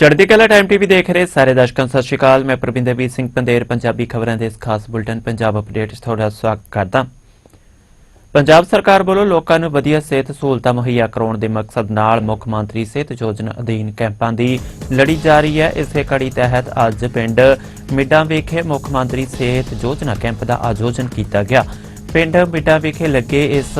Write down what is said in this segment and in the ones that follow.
ਚੜ੍ਹਦੀ ਕਲਾ time TV ਦੇਖ ਰਹੇ ਸਾਰੇ ਦਰਸ਼ਕਾਂ ਸਤਿ ਸ਼੍ਰੀ ਅਕਾਲ। ਮੈਂ ਪ੍ਰਵਿੰਦਰਵੀਰ ਸਿੰਘ ਪੰਦੇਰ, ਪੰਜਾਬੀ ਖਬਰਾਂ ਦੇ ਇਸ ਖਾਸ ਬੁਲੇਟਿਨ, ਪੰਜਾਬ ਅਪਡੇਟ 'ਚ ਤੁਹਾਡਾ ਸਵਾਗਤ ਕਰਦਾ ਪੰਜਾਬ ਸਰਕਾਰ ਵੱਲੋਂ ਲੋਕਾਂ ਨੂੰ ਵਧੀਆ ਸਿਹਤ ਸਹੂਲਤਾਂ ਮੁਹੱਈਆ ਕਰਾਉਣ ਦੇ ਮਕਸਦ ਨਾਲ ਮੁੱਖ ਮੰਤਰੀ ਸਿਹਤ ਯੋਜਨਾ ਅਧੀਨ ਕੈਂਪਾਂ ਦੀ ਲੜੀ ਜਾ ਰਹੀ ਹੈ। ਇਸੇ ਕੜੀ ਤਹਿਤ ਅੱਜ ਪਿੰਡ ਮਿੱਡਾਂ ਵਿਖੇ ਮੁੱਖ ਮੰਤਰੀ ਸਿਹਤ ਯੋਜਨਾ ਕੈਂਪ ਦਾ ਆਯੋਜਨ ਕੀਤਾ ਗਿਆ। ਪਿੰਡ ਮਿੱਡਾਂ ਵਿਖੇ ਲੱਗੇ ਇਸ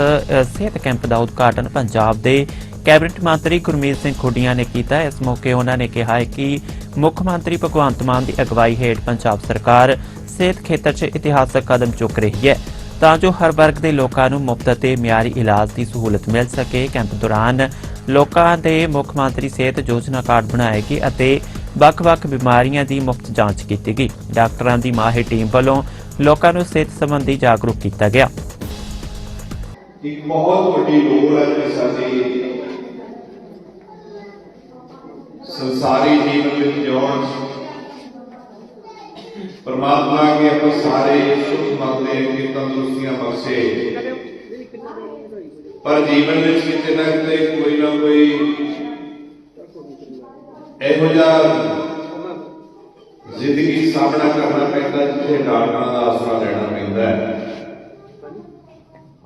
ਸਿਹਤ ਕੈਂਪ ਦਾ ਉਦਘਾਟਨ ਪੰਜਾਬ ਦੇ ਕੈਬਨਿਟ ਮੰਤਰੀ ਗੁਰਮੀਤ ਸਿੰਘ ਖੁੱਡੀਆਂ ਨੇ ਕੀਤਾ ਇਸ ਮੌਕੇ ਉਹਨਾਂ ਨੇ ਕਿਹਾ ਕਿ ਮੁੱਖ ਮੰਤਰੀ ਭਗਵੰਤ ਮਾਨ ਦੀ ਅਗਵਾਈ ਹੇਠ ਪੰਜਾਬ ਸਰਕਾਰ ਸਿਹਤ ਖੇਤਰ 'ਚ ਇਤਿਹਾਸਕ ਕਦਮ ਚੁੱਕ ਰਹੀ ਹੈ ਤਾਂ ਜੋ ਹਰ ਵਰਗ ਦੇ ਲੋਕਾਂ ਨੂੰ ਮੁਫਤ ਅਤੇ ਮਿਆਰੀ ਇਲਾਜ ਦੀ ਸਹੂਲਤ ਮਿਲ ਸਕੇ। ਕੈਂਪ ਦੌਰਾਨ ਲੋਕਾਂ ਦੇ ਮੁੱਖ ਮੰਤਰੀ ਸਿਹਤ ਯੋਜਨਾ ਕਾਰਡ ਬਣਾਏਗੀ ਅਤੇ ਵੱਖ-ਵੱਖ ਬਿਮਾਰੀਆਂ ਦੀ ਮੁਫਤ ਜਾਂਚ ਕੀਤੀ ਗਈ। ਡਾਕਟਰਾਂ ਦੀ ਮਾਹਿਰ ਟੀਮ ਵੱਲੋਂ ਲੋਕਾਂ ਨੂੰ ਸਿਹਤ ਸੰਬੰਧੀ ਜਾਗਰੂਕ ਕੀਤਾ ਗਿਆ। ਇੱਕ ਬਹੁਤ ਵੱਡੀ ਲੋੜ ਹੈ ਕਿ ਸਾਡੀ ਸੰਸਾਰੀ ਜੀਵਨ ਵਿੱਚ ਜਿਉਣ ਪਰਮਾਤਮਾ ਕੇ ਆਪਾਂ ਸਾਰੇ ਸੁਖ ਮੰਗਦੇ ਹਾਂ, ਕਿ ਤੰਦਰੁਸਤੀਆਂ ਬਖਸ਼ੇ। ਪਰ ਜੀਵਨ ਵਿੱਚ ਕਿਤੇ ਨਾ ਕਿਤੇ ਕੋਈ ਨਾ ਕੋਈ ਇਹੋ ਜਿਹਾ ਜ਼ਿੰਦਗੀ ਸਾਹਮਣਾ ਕਰਨਾ ਪੈਂਦਾ, ਜਿੱਥੇ ਡਾਕਟਰਾਂ ਦਾ ਆਸਰਾ ਲੈਣਾ ਪੈਂਦਾ ਹੈ।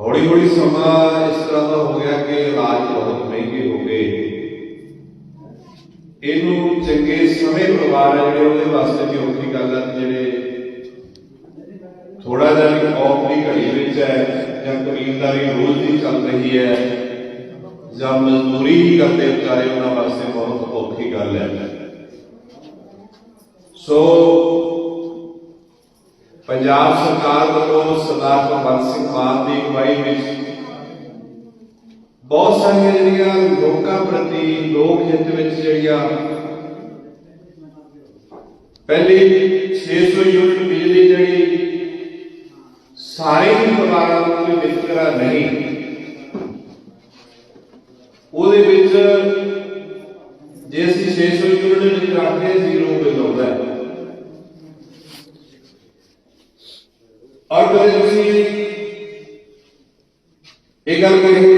ਹੌਲੀ ਹੌਲੀ ਸਮਾਂ ਇਸ ਤਰ੍ਹਾਂ ਦਾ ਹੋ ਗਿਆ ਕਿ ਇਲਾਜ ਬਹੁਤ ਮਹਿੰਗੇ ਹੋ ਗਏ। ਇਹਨੂੰ ਚੰਗੇ ਸਮੇਂ ਪਰਿਵਾਰ ਹੈ ਜਿਹੜੇ ਉਹਦੇ ਵਾਸਤੇ ਵੀ ਔਖੀ ਗੱਲ ਹੈ ਜਿਹੜੇ ਥੋੜਾ ਜਿਹਾ ਵੀ ਔਖ ਦੀ ਘੜੀ ਵਿੱਚ ਹੈ ਜਾਂ ਕਬੀਲਦਾਰੀ ਰੋਜ਼ ਦੀ ਚੱਲ ਰਹੀ ਹੈ ਜਾਂ ਮਜ਼ਦੂਰੀ ਹੀ ਕਰਦੇ ਵਿਚਾਰੇ, ਉਹਨਾਂ ਵਾਸਤੇ ਬਹੁਤ ਔਖੀ ਗੱਲ ਹੈ। ਸੋ ਪੰਜਾਬ ਸਰਕਾਰ ਵੱਲੋਂ ਸਰਦਾਰ ਭਗਵੰਤ ਸਿੰਘ ਮਾਨ ਦੀ ਅਗਵਾਈ ਵਿੱਚ ਬਹੁਤ ਸਾਰੀਆਂ ਜਿਹੜੀਆਂ ਲੋਕਾਂ ਪ੍ਰਤੀ, ਲੋਕ ਹਿੱਤ ਵਿੱਚ ਜਿਹੜੀਆਂ ਪਹਿਲੀ 600 ਯੂਨਿਟ ਬਿਜਲੀ ਜਿਹੜੀ ਸਾਰੇ ਹੀ ਪਰਿਵਾਰਾਂ ਨੂੰ ਕੋਈ ਵਿਤਕਰਾ ਨਹੀਂ। ਉਹਦੇ ਵਿੱਚ ਜੇ ਅਸੀਂ 600 ਯੂਨਿਟ ਵਿੱਚ ਰੱਖਦੇ, ਜ਼ੀਰੋ ਬਿੱਲ ਆਉਂਦਾ ਹੈ। ਔਰ ਕਦੇ ਤੁਸੀਂ ਇਹ ਗੱਲ ਕੋਈ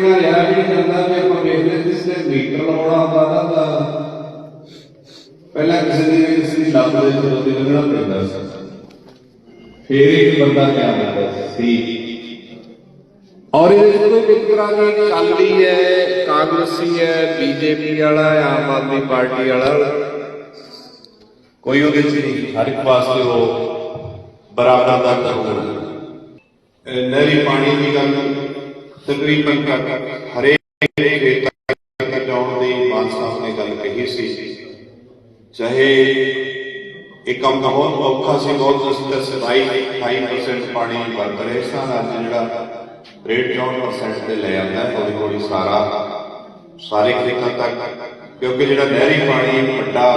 ਨਹੀਂ ਜਾਂਦਾ ਕਿ ਆਪਾਂ ਵੇਖਦੇ ਜਿਸ ਤੇ ਮੀਟਰ ਲਾਉਣਾ ਹੁੰਦਾ ਨਾ ਤਾਂ ਪਹਿਲਾਂ ਕਿਸੇ ਦੀ ਵੀ ਕਿਸੇ ਦੀ ਲੱਤ ਦੇ ਜਦੋਂ ਦੀ ਲੰਘਣਾ ਪੈਂਦਾ ਸੀ। ਫੇਰ ਇੱਕ ਬੰਦਾ ਧਿਆਨ ਦਿੰਦਾ ਸੀ ਔਰ ਇਹ ਜਦੋਂ ਵਿਤਕਰਾ ਨਹੀਂ ਚੱਲਦੀ ਹੈ ਕਾਂਗਰਸੀ ਹੈ ਬੀਜੇਪੀ ਵਾਲਾ ਹੈ, ਆਮ ਆਦਮੀ ਪਾਰਟੀ ਵਾਲਾ ਕੋਈ ਉਹਦੇ ਚ ਨਹੀਂ ਹਰ ਇੱਕ ਵਾਸਤੇ ਉਹ ਬਰਾਬਰ ਦਾ ਅਹ ਨਹਿਰੀ ਪਾਣੀ ਦੀ ਗੱਲ ਤਕਰੀਬਨ ਹਰੇਕ ਖੇਤਾਂ ਤੱਕ ਜਾਣ ਦੀ ਮਾਨ ਸਾਹਿਬ ਨੇ ਗੱਲ ਕਹੀ ਸੀ। ਚਾਹੇ ਇਹ ਕੰਮ ਬਹੁਤ ਔਖਾ ਸੀ ਬਹੁਤ ਅਸਤਰ ਸਦਾਈ 28% ਪਾਣੀ ਵਰਤ ਰਹੇ ਸਨ। ਅੱਜ ਜਿਹੜਾ ਰੇਟ 64% ਤੇ ਲੈ ਆਉਂਦਾ ਹੌਲੀ ਹੌਲੀ ਸਾਰਾ ਸਾਰੇ ਖੇਤਾਂ ਤੱਕ। ਕਿਉਂਕਿ ਜਿਹੜਾ ਨਹਿਰੀ ਪਾਣੀ ਵੱਡਾ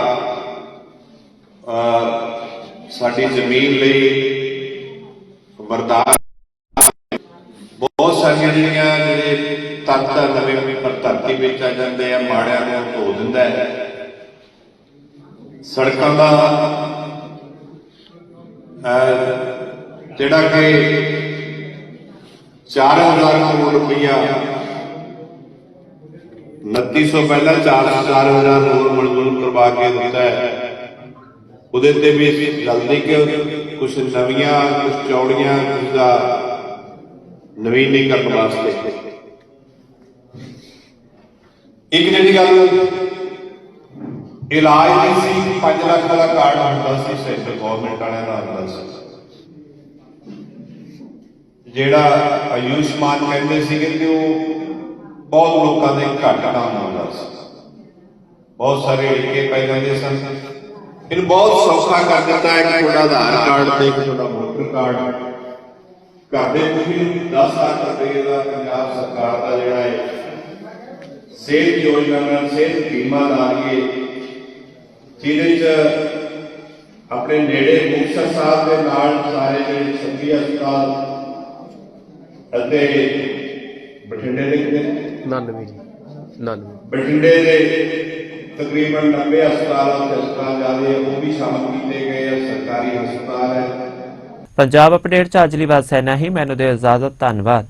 ਅਹ, ਸਾਡੀ ਜ਼ਮੀਨ ਲਈ ਬਰਦਾਸ਼ਤ ਬਹੁਤ ਸਾਰੀਆਂ ਜਿਹੜੀਆਂ ਜਿਹੜੇ ਤੱਤ ਆ, ਨਵੇਂ ਪਰ ਧਰਤੀ ਵਿੱਚ ਆ ਜਾਂਦੇ ਆ, ਮਾੜਿਆਂ ਨੂੰ ਧੋ ਦਿੰਦਾ ਹੈ। ਸੜਕਾਂ ਦਾ ਜਿਹੜਾ ਕਿ 4000 ਕਰੋੜ ਰੁਪਈਆ 2900 ਪਹਿਲਾਂ 4000 ਕਰੋੜ ਮਨਜ਼ੂਰ ਕਰਵਾ ਕੇ ਦਿੱਤਾ ਹੈ। ਉਹਦੇ ਤੇ ਵੀ ਜਲਦੀ ਕਿ ਕੁਝ ਨਵੀਆਂ ਕੁਝ ਚੌੜੀਆਂ ਕੁਝ ਦਾ ਨਵੀਨੀਕਰਨ ਵਾਸਤੇ। ਇੱਕ ਜਿਹੜੀ ਗੱਲ ਇਲਾਜ ਦੀ ਸੀ 5 ਲੱਖ ਦਾ ਕਾਰਡ ਹੁੰਦਾ ਸੀ, ਸੈਂਟਰ ਗਵਰਨਮੈਂਟ ਵਾਲਿਆਂ ਦਾ ਹੁੰਦਾ ਸੀ। ਜਿਹੜਾ ਆਯੁਸ਼ਮਾਨ ਕਹਿੰਦੇ ਸੀਗੇ ਕਿ ਉਹ ਬਹੁਤ ਲੋਕਾਂ ਦੇ ਘੱਟ ਕੰਮ ਹੁੰਦਾ ਸੀ। ਬਹੁਤ ਸਾਰੇ ਅੜਿੱਕੇ ਪੈ ਜਾਂਦੇ ਸਨ। ਇਹਨੂੰ ਬਹੁਤ ਸੌਖਾ ਕਰ ਦਿੱਤਾ ਹੈ ਕਿ ਤੁਹਾਡਾ ਆਧਾਰ ਕਾਰਡ ਤੇ ਤੁਹਾਡਾ ਵੋਟਰ ਕਾਰਡ। ਘਰ ਦੇ ਮੁਖੀ ਨੂੰ 10 ਲੱਖ ਰੁਪਏ ਦਾ ਪੰਜਾਬ ਸਰਕਾਰ ਦਾ ਜਿਹੜਾ ਹੈ ਸਿਹਤ ਯੋਜਨਾ ਨਾਲ ਸਿਹਤ ਬੀਮਾ ਲਾਈਏ ਜਿਹਦੇ ਚ ਆਪਣੇ ਨੇੜੇ ਮੁਕਤਸਰ ਸਾਹਿਬ ਦੇ ਨਾਲ ਸਾਰੇ ਜਿਹੜੇ ਛੱਤੀ ਹਸਪਤਾਲ ਅਤੇ ਬਠਿੰਡੇ ਦੇ ਕਿੰਨੇ? 99 ਜੀ 99 ਬਠਿੰਡੇ ਦੇ ਤਕਰੀਬਨ 90 ਹਸਪਤਾਲ ਉੱਥੇ ਹਸਪਤਾਲ ਜਾਂਦੇ ਉਹ ਵੀ ਸ਼ਾਮਲ ਕੀਤੇ ਗਏ ਆ ਸਰਕਾਰੀ ਹਸਪਤਾਲ ਹੈ। ਪੰਜਾਬ ਅਪਡੇਟ 'ਚ ਅੱਜ ਲਈ ਬਸ ਇੰਨਾ ਹੀ। ਮੈਨੂੰ ਦੇ ਇਜਾਜ਼ਤ ਧੰਨਵਾਦ।